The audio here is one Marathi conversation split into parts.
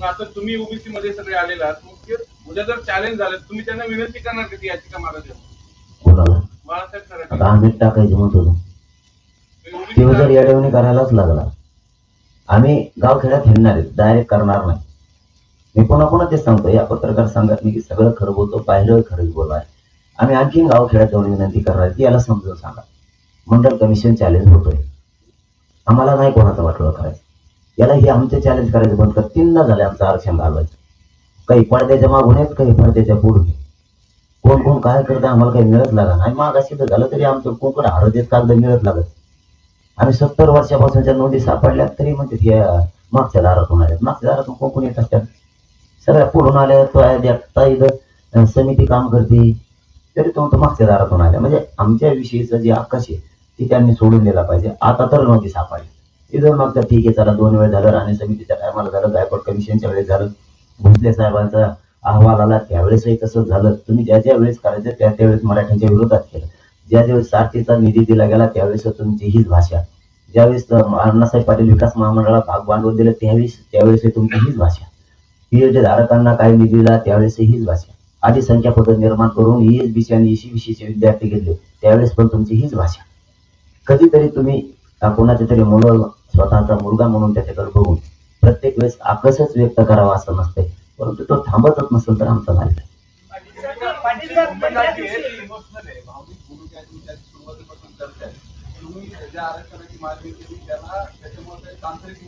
मग आता तुम्ही ओबीसी मध्ये सगळे आलेला आहात मग ते उद्या जर चॅलेंज झालं तुम्ही त्यांना विनंती करणार का ती याचिका बाळासाहेब आता टाकायचं म्हणत होतो. तेव्हा जर येडवणी करायलाच लागला आम्ही गावखेड्यात फिरणार आहेत डायरेक्ट करणार नाही. मी पुन्हा पुन्हा तेच सांगतो या पत्रकार संघात मी की सगळं खरं बोलतो पाहिलं खरंच बोललो आहे. आम्ही आणखीन गावखेड्यात जाऊन विनंती करणार आहे ती याला समजून सांगा. मंडळ कमिशन चॅलेंज होतोय. आम्हाला नाही कोणाचं वाटलं करायचं. याला हे आमचे चॅलेंज करायचं बंद कर तीनदा झाले आमचं आरक्षण घालवायचं. काही पडद्याच्या मागून आहेत काही पडद्याच्या पुढून कोण कोण काय करतं आम्हाला काही मिळत लागा नाही. मागाशी तर झालं तरी आमचं कोकण हरदेत कागद मिळत लागत. आम्ही सत्तर वर्षापासूनच्या नोंदी सापडल्या तरी म्हणते हे मागच्या दारातून आल्या मागच्या दारातून कोकण येत असतात. सगळ्या पुढून आल्या तो आहे इथं समिती काम करते. तरी तो मागच्या दारातून आल्या. म्हणजे आमच्या विषयीचं जे आकाश आहे ती त्यांनी सोडून दिला पाहिजे. आता तर नोंदी सापडली इथं मग तर ठीक आहे चला दोन वेळ झालं राणे समितीच्या टायमाला झालं गायकवाड कमिशनच्या वेळेस झालं भोसले साहेबांचा अहवाल आला त्यावेळेसही तसंच झालं. तुम्ही ज्या ज्या वेळेस करायचं त्या त्यावेळेस मराठ्यांच्या विरोधात केलं. ज्या ज्यावेळेस सारथीचा निधी दिला गेला त्यावेळेस तुमची हीच भाषा ज्यावेळेस अण्णासाहेब पाटील विकास महामंडळाला भाग भांडवल दिलं त्यावेळेस त्यावेळेस तुमची हीच भाषा. पीएचडी धारकांना काय निधी दिला त्यावेळेस हीच भाषा. आधी संख्या पद निर्माण करून ईएसबीसी आणि ईसीबीसीचे विद्यार्थी घेतले त्यावेळेस पण तुमची हीच भाषा. कधीतरी तुम्ही अं, कोणाचे तरी मुलं स्वतःचा मुलगा म्हणून त्याच्याकडे बघून प्रत्येक वेळेस आकसच व्यक्त करावा असं नसते परंतु तो थांबतच नसेल तर आमचा नाही. ज्या आरक्षणाची मागणी त्याला त्याच्यामुळे तांत्रिक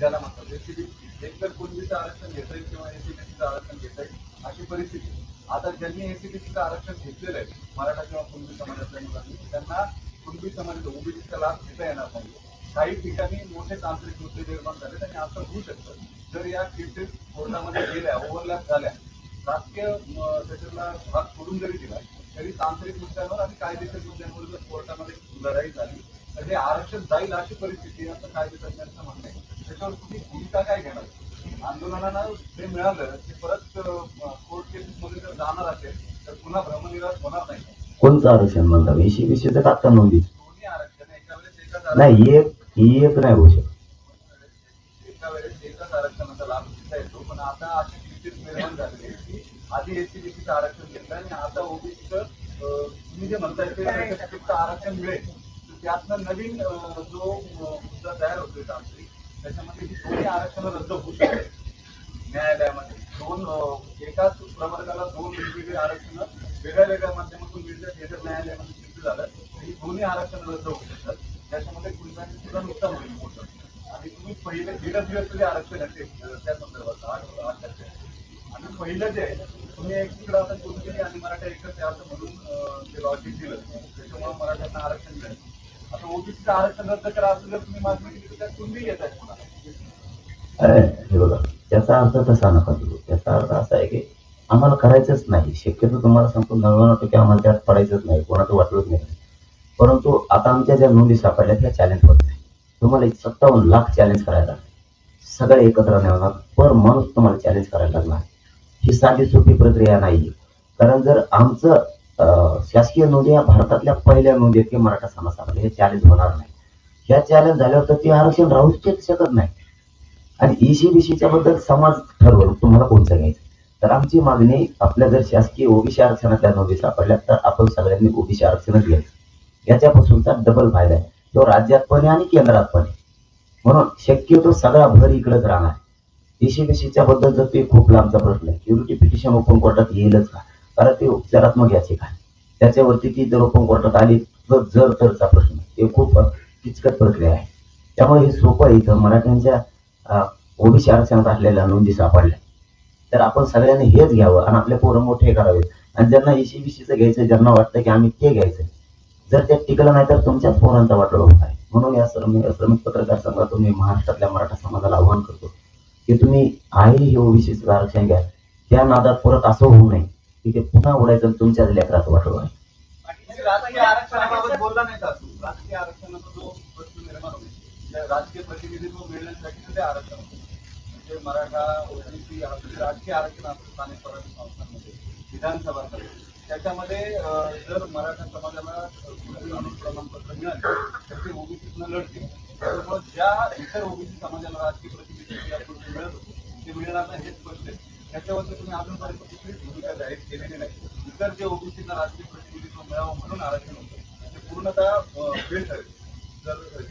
म्हणतात एकतर कुणबीचं आरक्षण घेता येईल किंवा एसीबीसीचं आरक्षण घेता येईल अशी परिस्थिती आता ज्यांनी एसीबीसीचं आरक्षण घेतलेलं आहे मराठा किंवा कुणबी समाजातल्या मुलांनी त्यांना कुणबी समाजाचा ओबीसीचा लाभ घेता येणार नाही. काही ठिकाणी मोठे तांत्रिक मुद्दे निर्माण झाले आणि असं होऊ शकतं. जर या केसेस कोर्टामध्ये गेल्या ओव्हरलॅप झाल्या राजकीय त्याच्यातला भाग सोडून जरी दिला तरी तांत्रिक मुद्द्यांवर आणि कायदेशीर मुद्द्यांवर जर कोर्टामध्ये लढाई झाली तर हे आरक्षण जाईल अशी परिस्थिती असं कायदेतज्ञांचं म्हणणं आहे. त्याच्यावर तुम्ही भूमिका काय घेणार? आंदोलनाला जे मिळालं ते परत कोर्ट केसेसमध्ये जर जाणार असेल तर पुन्हा भ्रमनिराश होणार नाही. कोणतं आरक्षण म्हणतात? ईसीबीसीचं का आता नोंदी दोन्ही आरक्षण एका वेळेस एकाच नाही एक एक नाही होऊ शकत. एका वेळेस एकाच आरक्षणाचा लाभ येतो पण आता अशी स्थिती निर्माण झालेली आहे की आधी एससीबीसीचं आरक्षण घेतलं आणि आता ओबीसीचं तुम्ही जे म्हणताय ते त्याच्यात आरक्षण मिळेल तर त्यातनं नवीन जो मुद्दा तयार होतोय तांत्रिक त्याच्यामध्ये ही दोन्ही आरक्षण रद्द होऊ शकते न्यायालयामध्ये दोन एकाच प्रवर्गाला दोन वेगवेगळे आरक्षण वेगळ्या वेगळ्या माध्यमातून विविध हे न्यायालयामध्ये सिद्ध झालं ही दोन्ही आरक्षण रद्द होऊ शकतात त्याच्यामध्ये कुलकांचे सुद्धा नुकसान होईल मोठं आणि तुम्ही पहिले डीडब्ल्यूएस जे आरक्षण आहे त्या संदर्भात आठ आठ टक्के. आणि पहिलं जे तुम्ही एक तिकडं आता कोणतरी आणि मराठा एकच आहे असं म्हणून ते लॉजिक दिलं त्याच्यामुळे मराठ्यांना आरक्षण मिळेल. आता ओबीसीचं आरक्षण रद्द करा असं जर तुम्ही मागणी केली तर तुम्ही येत आहे पुन्हा हे बघा त्याचा अर्थ तसा नका त्याचा अर्थ असा आहे की आम्हाला करायचंच नाही. शक्यतो तुम्हाला सांगतो नव्याण्णव टक्के आम्हाला त्यात पडायचंच नाही कोणाचं वाटलंच नाही. परंतु आता आमच्या ज्या नोंदी सापडल्या त्या चॅलेंज होत नाही. तुम्हाला सत्तावन्न लाख चॅलेंज करायला लागले सगळे एकत्र नेणार. पर माणूस तुम्हाला चॅलेंज करायला लागणार. ही साधी सोपी प्रक्रिया नाही कारण जर आमचं अं, शासकीय नोंदी या भारतातल्या पहिल्या नोंदी आहेत की मराठा समाजामध्ये हे चॅलेंज होणार नाही. ह्या चॅलेंज झाल्यावर तर ते आरक्षण राहूच शकत नाही. आणि E ईसीबीसीच्या बद्दल समाज ठरवलं तुम्हाला कोणतं घ्यायचं? तर आमची मागणी आपल्या जर शासकीय ओबीसी आरक्षणातल्या नोटीस सापडल्या तर आपण सगळ्यांनी ओबीसी आरक्षणच घ्यायचं याच्यापासूनचा डबल फायदा आहे. तो राज्यात पण आहे आणि केंद्रात पण आहे. म्हणून शक्यतो सगळा भर इकडेच राहणार ईसीबीसीच्या बद्दल जर ते खूप लांबचा प्रश्न आहे. क्युरिटी पिटिशन ओपन कोर्टात येईलच का? कारण ते उपचारात्मक याचिका आहे. त्याच्यावरती ती जर ओपन कोर्टात आली तर जर तरचा प्रश्न ते खूप किचकट प्रक्रिया आहे. त्यामुळे हे सोपं इथं मराठ्यांच्या ओबीसी आरक्षणात असलेल्या नोंदी सापडल्या. तर आपण सगळ्यांनी हेच घ्यावं आणि आपले पोरं मोठे करावे. आणि ज्यांना ईसीबीसीचं घ्यायचं ज्यांना वाटतं की आम्ही ते घ्यायचं जर ते टिकलं नाही तर तुमच्याच पोरांचा वाटोळा होत आहे. म्हणून या श्रमिक श्रमिक पत्रकार संघातून मी महाराष्ट्रातल्या मराठा समाजाला आवाहन करतो की तुम्ही आहे हे ओबीसीचं आरक्षण घ्या. त्या नादात परत असं होऊ नये की ते पुन्हा उडायचं आणि तुमच्याच लेकराचं वाटोळा आहे. राजकीय म्हणजे राजकीय प्रतिनिधित्व मिळण्यासाठी ते आरक्षण होतं. मराठा ओबीसी राजकीय आरक्षण स्थानिक स्वराज्य संस्थांमध्ये विधानसभांमध्ये त्याच्यामध्ये जर मराठा समाजाला प्रमाणपत्र मिळालं तर ते ओबीसीतनं लढतील. त्यामुळे ज्या इतर ओबीसी समाजाला राजकीय प्रतिनिधी यापूर्वी मिळत होते ते मिळणार नाही हे स्पष्ट आहे. त्याच्यावरती तुम्ही अजूनपर्यंत कुठलीच भूमिका जाहीर केलेली नाही. इतर जे ओबीसीला राजकीय प्रतिनिधित्व मिळावं म्हणून आरक्षण होतं ते पूर्णतः फेल ठरेल. तर